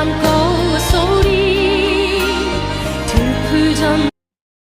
바람 거소리 들풀전